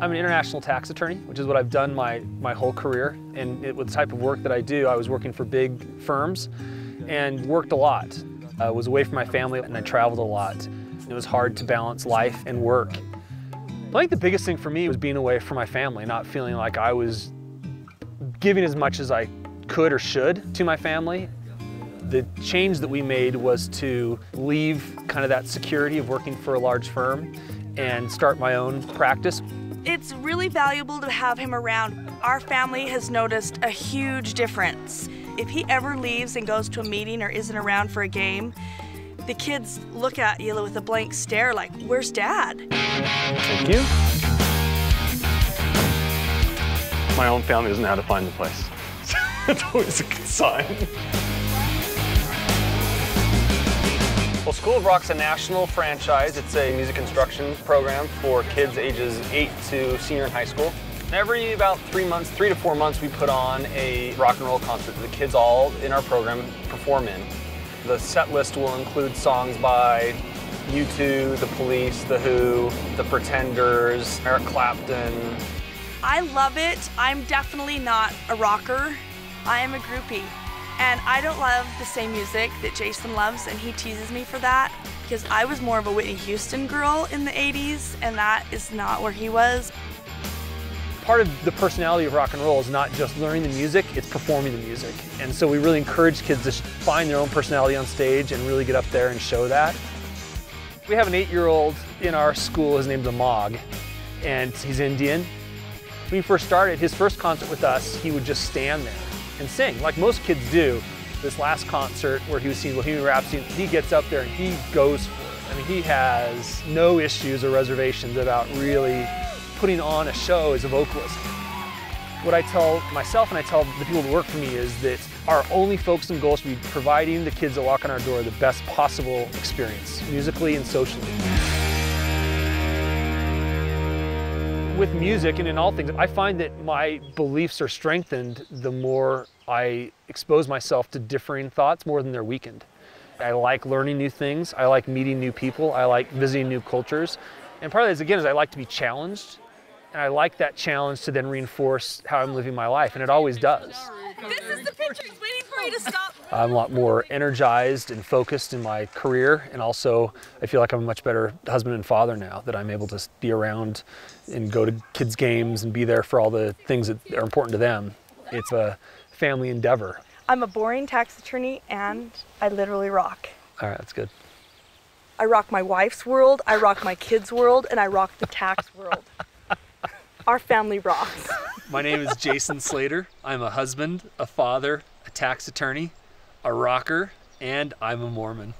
I'm an international tax attorney, which is what I've done my, my whole career. And it, with the type of work that I do, I was working for big firms and worked a lot. I was away from my family and I traveled a lot. It was hard to balance life and work. I think the biggest thing for me was being away from my family, not feeling like I was giving as much as I could or should to my family. The change that we made was to leave kind of that security of working for a large firm and start my own practice. It's really valuable to have him around. Our family has noticed a huge difference. If he ever leaves and goes to a meeting or isn't around for a game, the kids look at you with a blank stare like, where's dad? Thank you. My own family doesn't know how to find the place. That's always a good sign. Well, School of Rock's a national franchise. It's a music instruction program for kids ages 8 to senior in high school. Every about three months, three to four months, we put on a rock and roll concert that the kids all in our program perform in. The set list will include songs by U2, The Police, The Who, The Pretenders, Eric Clapton. I love it. I'm definitely not a rocker. I am a groupie. And I don't love the same music that Jason loves, and he teases me for that because I was more of a Whitney Houston girl in the 80s, and that is not where he was. Part of the personality of rock and roll is not just learning the music, it's performing the music. And so we really encourage kids to find their own personality on stage and really get up there and show that. We have an eight-year-old in our school, his name's Amog, and he's Indian. When he first started, his first concert with us, he would just stand there and sing, like most kids do. This last concert where he was singing Bohemian Rhapsody, he gets up there and he goes for it. I mean, he has no issues or reservations about really putting on a show as a vocalist. What I tell myself and I tell the people that work for me is that our only focus and goal to be providing the kids that walk in our door the best possible experience, musically and socially with music and in all things, I find that my beliefs are strengthened the more I expose myself to differing thoughts more than they're weakened. I like learning new things. I like meeting new people. I like visiting new cultures. And part of this, again, is I like to be challenged. And I like that challenge to then reinforce how I'm living my life. And it always does. This is the picture. He's waiting for you to stop. I'm a lot more energized and focused in my career. And also, I feel like I'm a much better husband and father now that I'm able to be around and go to kids' games and be there for all the things that are important to them. It's a family endeavor. I'm a boring tax attorney and I literally rock. All right, that's good. I rock my wife's world, I rock my kids' world, and I rock the tax world. Our family rocks. My name is Jason Slater. I'm a husband, a father, a tax attorney, a rocker, and I'm a Mormon.